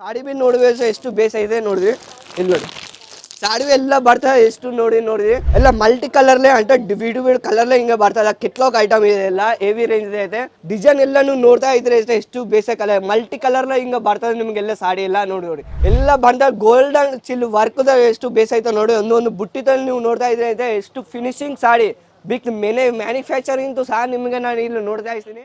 Sari B ನೋಡಿದ್ರೆ ಎಷ್ಟು ಬೇಸ ಇದೆ ನೋಡಿದ್ವಿ ಇಲ್ಲಿ ನೋಡಿ. ಸಾಡಿ ಎಲ್ಲ ಬರ್ತಾ ಎಷ್ಟು ನೋಡಿ ನೋಡಿದ್ವಿ ಎಲ್ಲ ಮಲ್ಟಿ ಕಲರ್ಲೆ ಅಂತ ವಿಡ್ ಡಿವಿಡ್ ಕಲರ್ಲೆ ಹಿಂಗೆ ಬರ್ತಾ ಕಿಟ್ಲಾಕ್ ಐಟಮ್ ಇದೆ ಎಲ್ಲ ಹೆವಿ ರೇಂಜ್ ಇದೆ ಡಿಸೈನ್ ಎಲ್ಲ ನೀವು ನೋಡ್ತಾ ಇದ್ರೆ ಎಷ್ಟು- ಬೇಸ ಕಲರ್ ಮಲ್ಟಿ ಕಲರ್ಲೆ ಹಿಂಗೆ ಬರ್ತದೆ ನಿಮ್ಗೆಲ್ಲ ಸಾಡಿ ಎಲ್ಲ ನೋಡಿ ನೋಡಿ. ಎಲ್ಲ ಬಂದ ಗೋಲ್ಡನ್ ಚಿಲ್ ವರ್ಕ್ದ ಎಷ್ಟು ಬೇಸ ಐತೆ ನೋಡಿ ಒಂದೊಂದು ಬುಟ್ಟಿದಲ್ಲಿ ನೀವು ನೋಡ್ತಾ ಇದ್ರೆ ಇದೆ ಎಷ್ಟು ಫಿನಿಶಿಂಗ್ ಸಾಡಿ. ಬಿಗ್ ಮೆನೆ ಮ್ಯಾನುಫ್ಯಾಕ್ಚರಿಂಗ್ ಸಹ ನಿಮಗೆ ನಾನು ಇಲ್ಲಿ ನೋಡ್ತಾ ಇದ್ದೀನಿ.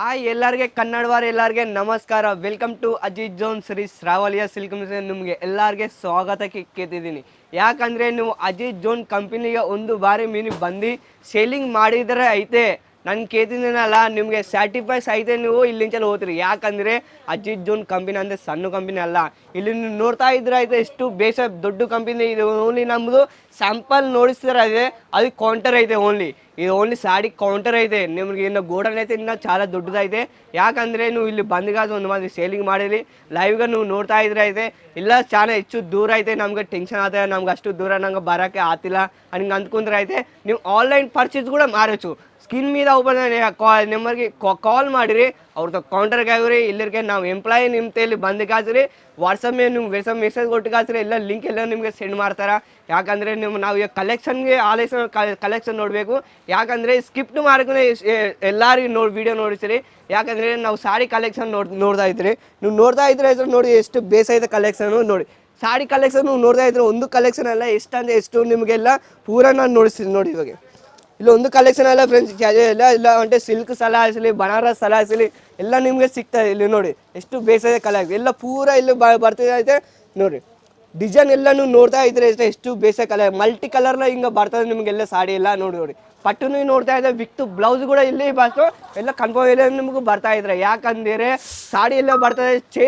ಹಾಯ್ ಎಲ್ಲರಿಗೆ ಕನ್ನಡವಾರ ಎಲ್ಲರಿಗೆ ನಮಸ್ಕಾರ. Welcome to Ajith zone Shri ಶ್ರಾವಲಿಯ silk ನಿಮಗೆ ಎಲ್ಲರಿಗೆ ಸ್ವಾಗತಕ್ಕೆ ಕೇತಿದ್ದೀನಿ ಯಾಕಂದರೆ ನೀವು ಅಜಿತ್ ಜೋನ್ ಕಂಪನಿಗೆ ಒಂದು ಬಾರಿ ಮೀನು ಬಂದು ಸೇಲಿಂಗ್ ಮಾಡಿದರೆ ಐತೆ. ನಾನು ಕೇತಿದ್ದೀನಲ್ಲ ನಿಮಗೆ ಸ್ಯಾಟಿಫೈಸ್ ಐತೆ ನೀವು ಇಲ್ಲಿಂಚಲ್ಲಿ ಹೋಗ್ತೀರಿ ಯಾಕಂದರೆ ಅಜಿತ್ ಜೂನ್ ಕಂಪನಿ ಅಂದರೆ ಸಣ್ಣ ಕಂಪನಿ ಅಲ್ಲ. ಇಲ್ಲಿ ನೀವು ನೋಡ್ತಾ ಇದ್ರೆ ಐತೆ ಎಷ್ಟು ಬೇಸ ದೊಡ್ಡ ಕಂಪನಿ ಇದು. ಓನ್ಲಿ ನಮ್ಮದು ಸ್ಯಾಂಪಲ್ ನೋಡಿಸ್ತಾರೆ ಅದೇ ಅದು ಕೌಂಟರ್ ಐತೆ ಓನ್ಲಿ ಇದು ಓನ್ಲಿ ಸಾಡಿ ಕೌಂಟರ್ ಐತೆ. ನಿಮ್ಗೆ ಇನ್ನು ಗೋಡನ್ ಐತೆ, ಇನ್ನೂ ಚಾಲ ದೊಡ್ಡದೈತೆ ಯಾಕಂದರೆ ನೀವು ಇಲ್ಲಿ ಬಂದ್ಗಾದ ಒಂದು ಮಾತು ಸೇಲಿಂಗ್ ಮಾಡಿರಿ. ಲೈವ್ಗೆ ನೀವು ನೋಡ್ತಾ ಇದ್ರೆ ಐತೆ ಇಲ್ಲ ಚಾನ ಹೆಚ್ಚು ದೂರ ಐತೆ. ನಮ್ಗೆ ಟೆನ್ಷನ್ ಆತ, ನಮ್ಗೆ ಅಷ್ಟು ದೂರ ನಂಗೆ ಬರೋಕ್ಕೆ ಆತಿಲ್ಲ. ಹಂಗೆ ಅಂದ್ಕೊಂಡ್ರೆ ಐತೆ ನೀವು ಆನ್ಲೈನ್ ಪರ್ಚೇಸ್ ಕೂಡ ಮಾರచ్చు. ಸ್ಕಿನ್ ಮೀದ ಒಬ್ಬ ನಿಮ್ಮರಿಗೆ ಕಾಲ್ ಮಾಡಿರಿ. ಅವ್ರದ್ದು ಕೌಂಟರ್ಗೆ ಆಗಿರಿ, ಇಲ್ಲಿರ್ಗೆ ನಾವು ಎಂಪ್ಲಾಯಿ ನಿಮ್ಮ ತೇಲಿ ಬಂದು ಕಾಸ್ರಿ ವಾಟ್ಸಪ್ ಮೇಲೆ ನಿಮ್ಗೆ ವೆಸ ಮೆಸೇಜ್ ಕೊಟ್ಟು ಕಾಸ್ರಿ ಎಲ್ಲ ಲಿಂಕ್ ಎಲ್ಲ ನಿಮಗೆ ಸೆಂಡ್ ಮಾಡ್ತಾರೆ. ಯಾಕಂದರೆ ನಿಮ್ಮ ನಾವು ಈಗ ಕಲೆಕ್ಷನ್ಗೆ ಆಲೈಸ ಕಲೆಕ್ಷನ್ ನೋಡಬೇಕು. ಯಾಕಂದರೆ ಸ್ಕಿಪ್ಟ್ ಮಾರ್ಕನೆ ಎಲ್ಲರಿಗೂ ನೋಡಿ ವಿಡಿಯೋ ನೋಡಿಸಿರಿ. ಯಾಕಂದರೆ ನಾವು ಸಾರಿ ಕಲೆಕ್ಷನ್ ನೋಡಿ, ನೋಡ್ತಾ ಇದ್ರಿ. ನೀವು ನೋಡ್ತಾ ಇದ್ರೆ ಹೆಸರು ನೋಡಿ ಎಷ್ಟು ಬೇಸಾಯದ ಕಲೆಕ್ಷನು ನೋಡಿ. ಸಾರಿ ಕಲೆಕ್ಷನ್ ನೋಡ್ತಾ ಇದ್ರೆ ಒಂದು ಕಲೆಕ್ಷನ್ ಅಲ್ಲ ಎಷ್ಟು ಅಂದರೆ ಎಷ್ಟು ನಿಮಗೆಲ್ಲ ಪೂರ ನಾನು ನೋಡಿಸ್ತೀನಿ ನೋಡಿ ಇವಾಗ. ಇಲ್ಲ, ಒಂದು ಕಲೆಕ್ಷನ್ ಎಲ್ಲ ಫ್ರೆಂಡ್ಸ್ ಎಲ್ಲ ಇಲ್ಲ అంటే ಸಿಲ್ಕ್ ಸಲ ಬನಾರಸ್ ಸಲ ಆಗಲಿ ಎಲ್ಲ ನಿಮಗೆ ಸಿಗ್ತದೆ ಇಲ್ಲಿ ನೋಡಿ. ಎಷ್ಟು ಬೇಸದೆ ಕಲೆ ಎಲ್ಲ ಪೂರ ಇಲ್ಲಿ ಬರ್ತಿದೆ. ನೋಡಿ ಡಿಸೈನ್ ಎಲ್ಲ ನೀವು ನೋಡ್ತಾ ಇದ್ರೆ ಎಷ್ಟು- ಎಷ್ಟು ಬೇಸ ಕಲರ್ ಮಲ್ಟಿ ಕಲರ್ ಹಿಂಗೆ ಬರ್ತದೆ ನಿಮಗೆಲ್ಲ ಸಾಡಿ ಎಲ್ಲ ನೋಡಿ ನೋಡಿ. ಪಟ್ಟು ನೀವು ನೋಡ್ತಾ ಇದ್ದೆ ವಿಕ್ತು ಬ್ಲೌಸ್ ಕೂಡ ಇಲ್ಲಿ ಬಾಸು ಎಲ್ಲ ಕನ್ಫರ್ಮ್ ಎಲ್ಲ ನಿಮಗೂ ಬರ್ತಾ ಇದ್ರೆ. ಯಾಕಂದರೆ ಸಾಡಿ ಎಲ್ಲ ಬರ್ತದೆ, ಚೇ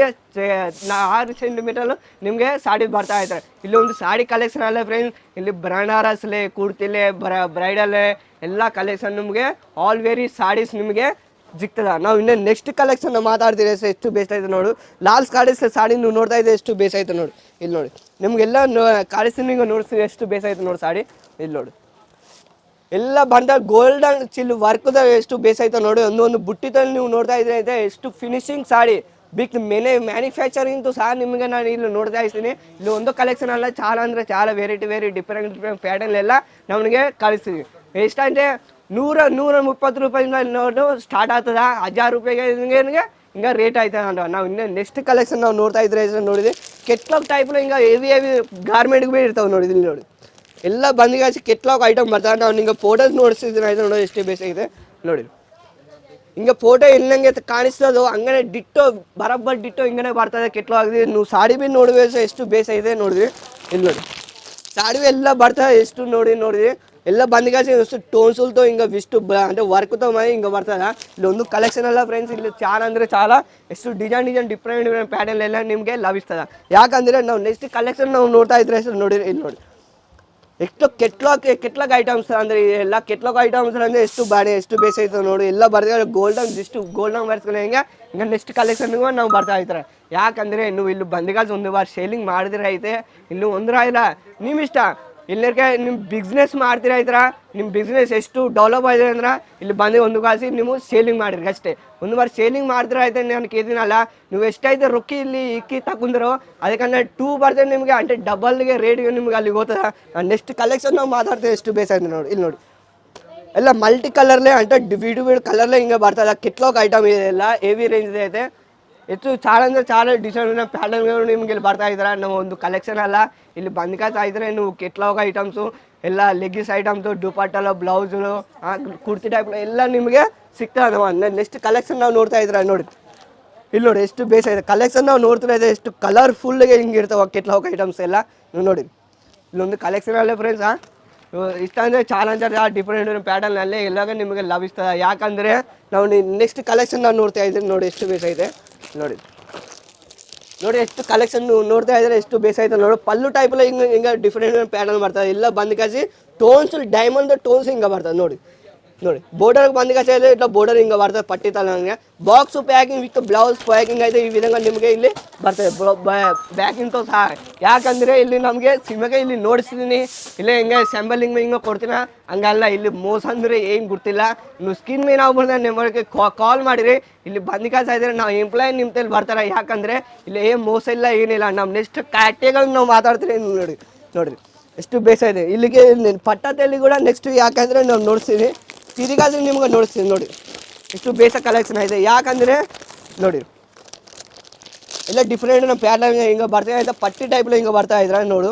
ಆರು ಸೆಂಟಿಮೀಟರ್ ನಿಮಗೆ ಸಾಡಿ ಬರ್ತಾ ಇದ್ದಾರೆ ಇಲ್ಲಿ ಒಂದು ಸಾಡಿ ಕಲೆಕ್ಷನ್ ಅಲ್ಲ ಫ್ರೆಂಡ್ಸ್ ಇಲ್ಲಿ ಬ್ರಾಂಡಾರಸ್ಲೆ ಕುರ್ತಿಲೆ ಬ್ರ ಬ್ರೈಡಲ್ ಎಲ್ಲ ಕಲೆಕ್ಷನ್ ನಿಮಗೆ ಆಲ್ ವೆರಿ ಸಾಡೀಸ್ ನಿಮಗೆ ಸಿಗ್ತದ ನಾವು ಇನ್ನೇನು ನೆಕ್ಸ್ಟ್ ಕಲೆಕ್ಷನ್ ಮಾತಾಡ್ತೀರಿ ಎಷ್ಟು ಬೇಸ್ ನೋಡು. ಲಾಲ್ ಕಾಡಿಸ್ ಸಾಡಿ ನೀವು ನೋಡ್ತಾ ಇದ್ದೆ ಎಷ್ಟು ಬೇಸ್ ಆಯ್ತು ನೋಡು. ಇಲ್ಲಿ ನೋಡಿ. ನಿಮಗೆಲ್ಲ ಕಾಡಿಸ್ ನೀವು ಎಷ್ಟು ಬೇಸ್ ಆಯ್ತು ನೋಡಿ ಸಾಡಿ. ಇಲ್ಲಿ ನೋಡು. ಎಲ್ಲ ಬಂದ ಗೋಲ್ಡನ್ ಚಿಲ್ ವರ್ಕ್ದ ಎಷ್ಟು ಬೇಸ್ ಆಯ್ತು ನೋಡಿ ಒಂದೊಂದು ಬುಟ್ಟಿದಲ್ಲಿ ನೀವು ನೋಡ್ತಾ ಇದ್ರೆ ಇದೆ ಎಷ್ಟು ಫಿನಿಶಿಂಗ್ ಸಾಡಿ. ಬಿಕ್ ಮೆನೆ ಮ್ಯಾನುಫ್ಯಾಕ್ಚರಿಂಗ್ದು ಸಹ ನಿಮಗೆ ನಾನು ಇಲ್ಲಿ ನೋಡ್ತಾ ಇದ್ದೀನಿ. ಇಲ್ಲಿ ಒಂದು ಕಲೆಕ್ಷನ್ ಅಲ್ಲ, ಚಾಲ ಅಂದರೆ ಚಾಲ variety variety different different pattern ಎಲ್ಲ ನಮಗೆ ಕಳಿಸ್ತೀವಿ. ಎಷ್ಟಂದರೆ ನೂರ ನೂರ ಮುಪ್ಪತ್ತು ರೂಪಾಯಿಂದ ನೋಡು ಸ್ಟಾರ್ಟ್ ಆಗ್ತದ. ಹಜಾರ್ ರೂಪಾಯಿಗೆ ಹಿಂಗೆ ಹಿಂಗೆ ರೇಟ್ ಆಯ್ತದ ನಾವು ಇನ್ನೂ ನೆಕ್ಸ್ಟ್ ಕಲೆಕ್ಷನ್ ನಾವು ನೋಡ್ತಾ ಇದ್ರೆ ನೋಡಿದ್ವಿ. ಕೆಟ್ಲಾಗ್ ಟೈಪ್ನ ಹಿಂಗೆ ಹೆವಿ ಹೆವಿ ಗಾರ್ಮೆಂಟ್ಗೆ ಭೀ ಇರ್ತಾವೆ ನೋಡಿ ಇಲ್ಲಿ ನೋಡಿ. ಎಲ್ಲ ಬಂದಿಗಾಸಿ ಕೆಟ್ಲಾಗ್ ಐಟಮ್ ಬರ್ತಾವೆ. ನಾವು ನಿಂಗೆ ಫೋಟೋಸ್ ನೋಡಿಸಿದ್ರೆ ಆಯ್ತು ನೋಡಿ ಎಷ್ಟು ಬೇಸಾಗಿದೆ ನೋಡಿ ಹಿಂಗೆ ಫೋಟೋ ಎಲ್ಲಂಗೆ ಕಾಣಿಸ್ತದೋ, ಹಂಗನೆ ಡಿಟ್ಟೋ ಬರಬ್ಬರ್ ಡಿಟ್ಟೋ ಹಿಂಗನೆ ಬರ್ತದೆ ಕೆಟ್ಲೋ ಆಗಿದೆ ನೀವು ಸಾಡಿ ಭೀ ನೋಡಬೇಕು, ಎಷ್ಟು ಬೇಸಾಗಿದೆ ನೋಡಿದ್ವಿ. ಇಲ್ಲಿ ನೋಡಿ. ಸಾಡಿ ಎಲ್ಲ ಬರ್ತದೆ, ಎಷ್ಟು ನೋಡಿ ನೋಡಿದ್ವಿ. ಎಲ್ಲ ಬಂದ್ ಕಾಸಿ ತೋ ಇಂಗ ವಿಷ್ಟು ಬಂತೆ ವರ್ಕ್ ತೋ ಮೈ ఇంకా పడుతుందా ಇಲ್ಲಿ ಒಂದು ಕಲೆಕ್ಷನ್ ಅಲ್ಲ ಫ್ರೆಂಡ್ಸ್ ಇಲ್ಲಿ ಚಾಲ ಅಂದರೆ ಚಾಲ. ಎಷ್ಟು design design different different pattern ಎಲ್ಲ ನಿಮಗೆ ಲಭಿಸ್ತದೆ. ಯಾಕಂದರೆ ನಾವು ನೆಕ್ಸ್ಟ್ ಕಲೆಕ್ಷನ್ ನಾವು ನೋಡ್ತಾ ಇದ್ರೆ ಹೆಸರು ನೋಡಿರಿ, ಇಲ್ಲಿ ನೋಡಿ. ಎಷ್ಟು ಕೆಟ್ಲಾಕ್ ಕೆಟ್ಲಾಕ್ ಐಟಮ್ಸ್ ಅಂದರೆ, ಎಲ್ಲ ಕೆಟ್ಲಾಕ್ ಐಟಮ್ಸ್ ಅಂದರೆ ಎಷ್ಟು ಬಾಡಿ ಎಷ್ಟು ಬೇಸ್ ಐತೆ ನೋಡಿ. ಎಲ್ಲ ಬರ್ತಾರೆ ಗೋಲ್ಡನ್ ಎಷ್ಟು ಗೋಲ್ಡನ್ ಬರ್ಸ್ಕೊಂಡು ಹೆಂಗೆ, ಹಿಂಗೆ ನೆಕ್ಸ್ಟ್ ಕಲೆಕ್ಷನ್ಗೂ ನಾವು ಬರ್ತಾ ಇರ್ತಾರೆ ಯಾಕಂದರೆ ಇನ್ನು ಇಲ್ಲಿ ಬಂದಿಗಾಜ್ ಒಂದು ಬಾರ್ ಶೇಲಿಂಗ್ ಮಾಡಿದ್ರೆ ಐತೆ. ಇಲ್ಲಿ ಒಂದ್ರ ಇಲ್ಲ? ನಿಮ್ಮ ಇಷ್ಟ? ಇಲ್ಲರಿಗೆ ನಿಮ್ಮ ಬಿಸ್ನೆಸ್ ಮಾಡ್ತೀರಾ ಇದ್ರ ನಿಮ್ಮ ಬಿಸ್ನೆಸ್ ಎಷ್ಟು ಡೆವಲಪ್ ಆಗಿದೆ ಅಂದ್ರೆ ಇಲ್ಲಿ ಬಂದು ಒಂದು ಕಾಸಿ ನೀವು ಸೇಲಿಂಗ್ ಮಾಡಿರಿ ಅಷ್ಟೇ. ಒಂದು ಬಾರಿ ಸೇಲಿಂಗ್ ಮಾಡಿದ್ರೆ ಆಯ್ತು ನಾನು ಕೇಳಿದಿನಲ್ಲ ನೀವು ಎಷ್ಟೈತೆ ರೊಕ್ಕ ಇಲ್ಲಿ ಇಕ್ಕಿ ತಗೊಂಡ್ರು? ಅದಕ್ಕಂದ್ರೆ ಟೂ ಪರ್ಸೆಂಟ್ ನಿಮಗೆ, ಅಂದರೆ ಡಬಲ್ಗೆ ರೇಟ್ಗೆ ನಿಮ್ಗೆ ಅಲ್ಲಿಗೆ ಹೋಗ್ತದೆ. ನೆಕ್ಸ್ಟ್ ಕಲೆಕ್ಷನ್ ನಾವು ಮಾತಾಡ್ತೇವೆ ಎಷ್ಟು ಬೇಸಾಯ್ತು ನೋಡಿ, ಇಲ್ಲಿ ನೋಡಿ. ಎಲ್ಲ ಮಲ್ಟಿ ಕಲರ್ಲೆ ಅಂತ ಡಿವಿಡ್ ಕಲರ್ಲೆ ಹಿಂಗೆ ಬರ್ತದೆ. ಕೆಟ್ಲಾಗ್ ಐಟಮ್ ಇದೆ, ಎಲ್ಲ ಹೆವಿ ರೇಂಜ್ ಇದೆ. ಐತೆ ಹೆಚ್ಚು ಚಾಳ ಅಂದರೆ ಚಾಳ ಡಿಸೈನ್ ಪ್ಯಾಟರ್ನ್ಗಳು ನಿಮ್ಗೆ ಇಲ್ಲಿ ಬರ್ತಾ ಇದ್ದಾರೆ ನಮ್ಮ ಒಂದು ಕಲೆಕ್ಷನ್ ಅಲ್ಲ. ಇಲ್ಲಿ ಬಂದ್ಕಾಯ್ತಾ ಇದ್ರೆ ನೀವು ಕೆಟ್ಲಾಗ ಐಟಮ್ಸು ಎಲ್ಲ ಲೆಗ್ಗಿಸ್ ಐಟಮ್ಸು ದುಪಾಟಲು ಬ್ಲೌಸ್ಗಳು ಕುರ್ತಿ ಟೈಪ್ ಎಲ್ಲ ನಿಮಗೆ ಸಿಗ್ತದೆ ನೆಕ್ಸ್ಟ್ ಕಲೆಕ್ಷನ್ ನಾವು ನೋಡ್ತಾ ಇದ್ರೆ ನೋಡಿ. ಇಲ್ಲಿ ನೋಡಿ ಎಷ್ಟು ಬೇಸ ಇದೆ. ಕಲೆಕ್ಷನ್ ನಾವು ನೋಡ್ತಾ ಇದೆ ಎಷ್ಟು ಕಲರ್ಫುಲ್ಗೆ ಹಿಂಗೆ ಇರ್ತಾವೆ ಕೆಟ್ಲಾಗ ಐಟಮ್ಸ್ ಎಲ್ಲ. ನೀವು ನೋಡಿ. ಇಲ್ಲೊಂದು ಕಲೆಕ್ಷನ್ ಅಲ್ಲೇ ಫ್ರೆಂಡ್ಸ್ ಇಷ್ಟ ಅಂದರೆ ಚಾಲೆಂಜರ್ ಡಿಫ್ರೆಂಟ್ ಪ್ಯಾಟರ್ನಲ್ಲಿ ಎಲ್ಲಾಗ ನಿಮಗೆ ಲಭಿಸ್ತದೆ. ಯಾಕಂದರೆ ನಾವು ನೆಕ್ಸ್ಟ್ ಕಲೆಕ್ಷನ್ ನಾವು ನೋಡ್ತಾ ಇದ್ದೀನಿ ನೋಡಿ ಎಷ್ಟು ಬೇಸಾಯಿದೆ ನೋಡಿ. ನೋಡಿ ಎಷ್ಟು ಕಲೆಕ್ಷನ್ ನೋಡ್ತಾ ಇದ್ದಾರೆ ಎಷ್ಟು ಬೇಸಾಯ್ತು ನೋಡಿ. ಪಲ್ಲು ಟೈಪಲ್ಲಿ ಹಿಂಗೆ ಹಿಂಗೆ ಡಿಫ್ರೆಂಟ್ ಪ್ಯಾಟರ್ನ್ ಬರ್ತದೆ ಇಲ್ಲ ಬಂದ್ ಕಾಸಿ ಟೋನ್ಸ್ ಡೈಮಂಡ್ ಟೋನ್ಸ್ ಹಿಂಗೆ ಬರ್ತದೆ ನೋಡಿ. ನೋಡಿ బోర్డర్ బందిగా ఇట్లా ಬೋರ್ಡರ್ ಹಿಂಗೆ పడుతుంది ಪಟ್ಟಿತಲ್ಲ ನನಗೆ box packing with blouse packing ಐತೆ, ಈ ವಿಧಂಗ ನಿಮಗೆ ಇಲ್ಲಿ ಬರ್ತದೆ. ಪ್ಯಾಕಿಂಗ್తో ಸಹ ಯಾಕಂದರೆ ಇಲ್ಲಿ ನಮಗೆ ಸಿಮಗೆ ಇಲ್ಲಿ ನೋಡಿಸ್ತೀನಿ ಇಲ್ಲೇ ಹಿಂಗೆ ಸ್ಯಾಂಬಲಿಂಗ್ ಹಿಂಗೆ ಕೊಡ್ತೀನ? ಹಂಗಲ್ಲ, ಇಲ್ಲಿ ಮೋಸ ಅಂದರೆ ಏನು ಗೊತ್ತಿಲ್ಲ ನೀವು ಸ್ಕಿನ್ ಮೇನ್ ಆಗ್ಬಿಡ್ದೆ ನಿಮಗೆ ಕಾಲ್ ಮಾಡಿರಿ. ಇಲ್ಲಿ ಬಂದು ಕಾಸ ಇದ್ರೆ ನಾವು ಎಂಪ್ಲಾಯ್ ನಿಮ್ಮ ತಲೆ ಬರ್ತಾರೆ. ಯಾಕಂದರೆ ಇಲ್ಲಿ ಏನು ಮೋಸ ಇಲ್ಲ, ಏನಿಲ್ಲ. ನಮ್ಮ ನೆಕ್ಸ್ಟ್ ಕ್ಯಾಟೆಗಳನ್ನ ನಾವು ಮಾತಾಡ್ತೀರಿ ನೋಡಿ. ನೋಡಿರಿ, ಎಷ್ಟು ಬೇಸ ಇದೆ. ಇಲ್ಲಿಗೆ ಪಟ್ಟದಲ್ಲಿ ಕೂಡ ನೆಕ್ಸ್ಟ್ ಯಾಕಂದರೆ ನಾವು ನೋಡ್ತೀವಿ ತಿರುಗಾದ್ರೆ ನಿಮ್ಗೆ ನೋಡಿಸ್ತೀನಿ ನೋಡಿ. ಎಷ್ಟು ಬೇಸ ಕಲೆಕ್ಷನ್ ಇದೆ ಯಾಕಂದರೆ, ನೋಡಿ. ಎಲ್ಲ ಡಿಫ್ರೆಂಟ್ ನಮ್ಮ ಪ್ಯಾಟರ್ನ್ ಹಿಂಗೆ ಬರ್ತಾ ಇದೆ. ಪಟ್ಟಿ ಟೈಪ್ಲು ಹಿಂಗೆ ಬರ್ತಾ ಇದ್ರೆ ನೋಡು.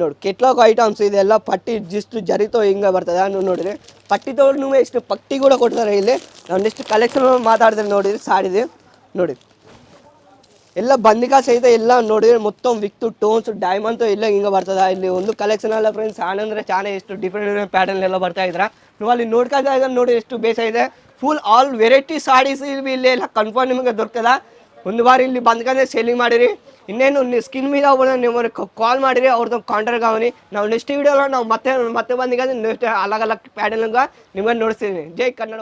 ನೋಡು ಕೆಟ್ಲಾಕ್ ಐಟಮ್ಸ್ ಇದೆಲ್ಲ ಪಟ್ಟಿ ಜಿಸ್ಟ್ ಜರಿತೋ ಹಿಂಗೆ ಬರ್ತದೆ. ನೀವು ನೋಡಿರಿ. ಪಟ್ಟಿ ತೊಗೊಂಡು ಎಷ್ಟು ಪಟ್ಟಿ ಕೂಡ ಕೊಡ್ತಾರೆ ಇಲ್ಲಿ. ನಾವು ನೆಕ್ಸ್ಟ್ ಕಲೆಕ್ಷನ್ ಮಾತಾಡಿದ್ರೆ ನೋಡಿರಿ ಸಾಡಿದೆ ನೋಡಿ. ಎಲ್ಲ ಬಂದಿಕಾ ಸಹಿತ ಎಲ್ಲ ನೋಡಿದ್ರೆ ಮೊತ್ತ ವಿಕ್ತು ಟೋನ್ಸ್ ಡೈಮಂಡ್ ಎಲ್ಲ ಹಿಂಗೆ ಬರ್ತದ. ಇಲ್ಲಿ ಒಂದು ಕಲೆಕ್ಷನ್ ಅಲ್ಲ ಫ್ರೆಂಡ್ಸ್ ಆನಂದ್ರೆ ಚಾನೆ ಎಷ್ಟು ಡಿಫ್ರೆಂಟ್ ಪ್ಯಾಟರ್ನ್ ಎಲ್ಲ ಬರ್ತಾ ಇದ್ರ. ನೀವು ಅಲ್ಲಿ ನೋಡ್ತಾ ಇದ್ದಾಗ ನೋಡಿ ಎಷ್ಟು ಬೇಸ ಇದೆ. ಫುಲ್ ಆಲ್ ವೆರೈಟಿ ಸಾಡೀಸ್ ಇಲ್ಲಿ ಇಲ್ಲ ಕನ್ಫರ್ಮ್ ನಿಮಗೆ ದೊರಕದ ಒಂದು ಬಾರಿ ಇಲ್ಲಿ ಬಂದ್ಕೊಂಡೇ ಸೇಲಿಂಗ್ ಮಾಡಿರಿ. ಇನ್ನೇನು ಸ್ಕಿನ್ ಮೀದ ಅವ್ರನ್ನ ಕಾಲ್ ಮಾಡಿರಿ, ಅವ್ರದ್ದು ಕಾಂಟ್ರಾಕ್ಟ್ ಆಗನಿ ನಾವು ನೆಕ್ಸ್ಟ್ ವೀಡಿಯೋ ನಾವು ಮತ್ತೆ ಮತ್ತೆ ಬಂದಿಗೆ ನೆಕ್ಸ್ಟ್ ಅಲಗ್ ಅಲಗ್ ಪ್ಯಾಡಲ್ಗೆ ನಿಮ್ಮನ್ನು ನೋಡಿಸ್ತೀನಿ. ಜೈ ಕನ್ನಡ